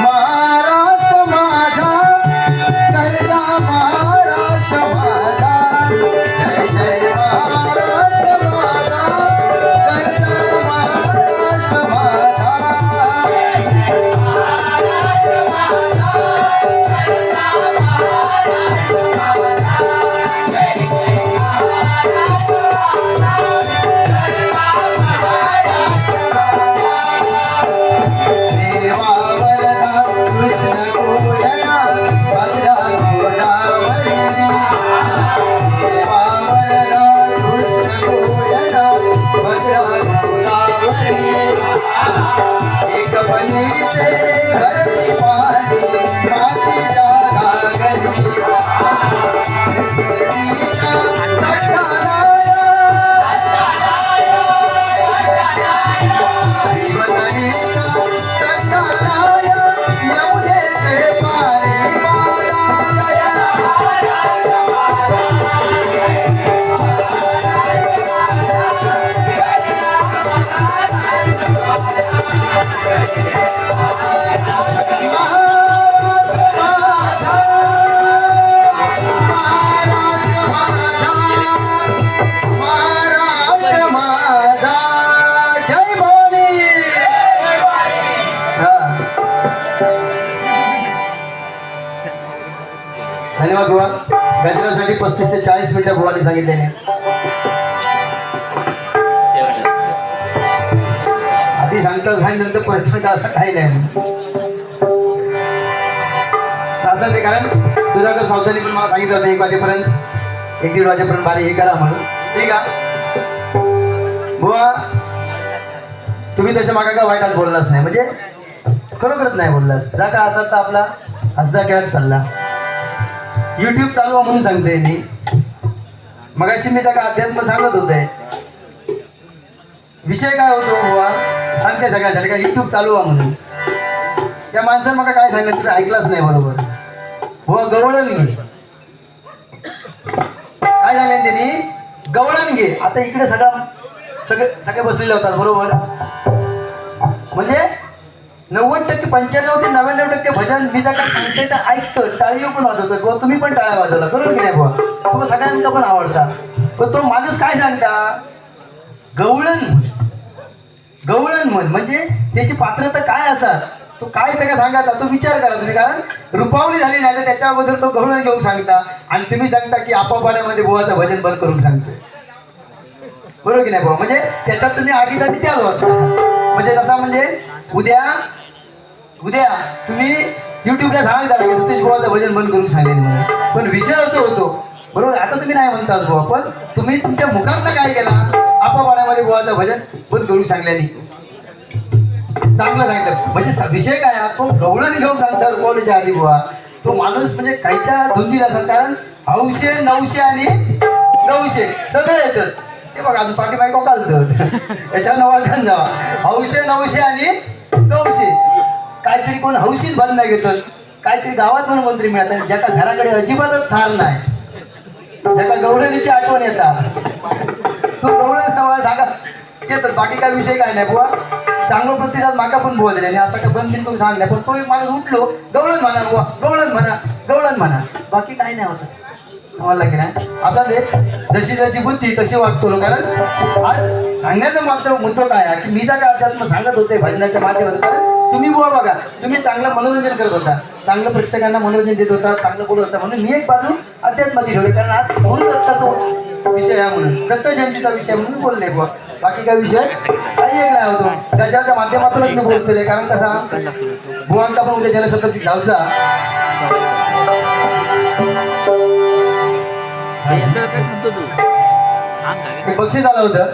My. धन्यवाद बुवा. गजरासाठी पस्तीस ते चाळीस मिनिटं बुवाने सांगितलेले. सांगता सांगितलं तर परिस्थिती असं काही नाही. असं ते कारण सुधाकर सावधानी पण मला सांगितलं होतं एक वाजेपर्यंत एक दीड वाजेपर्यंत बारी हे करा म्हणून. ठीक आहे? बुवा तुम्ही तसे मागा का वाईटात बोललाच नाही? म्हणजे खरोखरच नाही बोललास. जा का असा तर आपला हसदा खेळत चालला. युट्यूब चालू आहे म्हणून सांगते मी. मगाशी मी का अध्यात्म सांगत होते. विषय काय होतो बुवा? सांगते सगळ्यासाठी का युट्यूब चालू आहे म्हणून. त्या माणसानं मला काय सांगितलं तुम्ही ऐकलंच नाही बरोबर. हो गवळण घे. काय सांगितलं त्यांनी? गवळण घे. आता इकडे सगळा सगळे सगळे बसलेले होतात बरोबर? म्हणजे नव्वद टक्के पंच्याण्णव ते नव्याण्णव टक्के भजन मी जर सांगते तर ऐकतं टाळी पण वाजवतात. किंवा तुम्ही पण टाळ्या वाजवला बरोबर की नाही बुवा. तुम्हाला सगळ्यांना पण आवडता पण तो माणूस काय सांगता? गवळण. गवळण मन म्हणजे त्याची पात्रता काय असतात? तो काय त्याला सांगायचा? तो विचार करा तुम्ही. कारण रुपावली झाली नाही तर त्याच्याबद्दल तो गवळण घेऊन सांगता. आणि तुम्ही सांगता की आपापाड्यामध्ये बुवाचं भजन बंद करून सांगतोय. बरोबर की नाही बाबा म्हणजे त्याच्यात तुम्ही आधीच आधी द्याल म्हणजे तसा म्हणजे उद्या उद्या तुम्ही युट्यूबला सांगता की सतीश बुवाचं भजन बंद करून सांगेल म्हणून. पण विषय असं होतो. बरोबर? आता तुम्ही नाही म्हणता बुवा पण तुम्ही तुमच्या मुखांना काय केला? आपापाड्यामध्ये भजन? पण करून सांगल्याने. चांगलं सांगितलं. म्हणजे विषय काय आहे? तो गवळण घेऊन सांगता रुपवलीच्या आधी बुवा. तो माणूस म्हणजे काहीच्या धुंदीत असेल. कारण हौशे नऊशे आणि नऊशे सगळे येतात. ते बघा अजून पाठीमागे कोकालतं याच्या नवाजन जावा हौशे नऊशे आणि नऊशे. काहीतरी कोण हौशीच नाही घेतात काहीतरी गावात म्हणून मंत्री मिळतात ज्याच्या घराकडे अजिबातच थार नाही. ज्याका गवळणीची आठवण येतात तू गवळण नवा सांगा. येतात बाकी काय विषय काय नाही बुवा. चांगला प्रतिसाद माका पण बुवा दिला. आणि असं काय बंद बिन करून पण तो एक माणूस उठलो. गवळण म्हणा बुवा. गवळण म्हणा. गवळण म्हणा. बाकी काय नाही होतं मला की नाही असा दे. जशी जशी बुद्धी तशी वागतो कारण आज सांगण्याचा मात्र मुद्दा काय आहे? की मी जा काय अध्यात्म सांगत होते भजनाच्या माध्यमातून कारण तुम्ही बुवा बघा. तुम्ही चांगलं मनोरंजन करत होता. चांगलं प्रेक्षकांना मनोरंजन देत होता. चांगलं बोलत होता. म्हणून मी एक बाजू अध्यात्माची ठेवली. कारण आज गुरुदत्ताचा विषय आहे म्हणून. दत्त जयंतीचा विषय म्हणून बोलले बुवा. बाकी काय विषय? काही एक नाही होतो गजाच्या माध्यमातूनच मी बोलतोय कारण कसा? बुवांका पण उद्या जलसतत जाऊचा बक्षीस आलं होतं.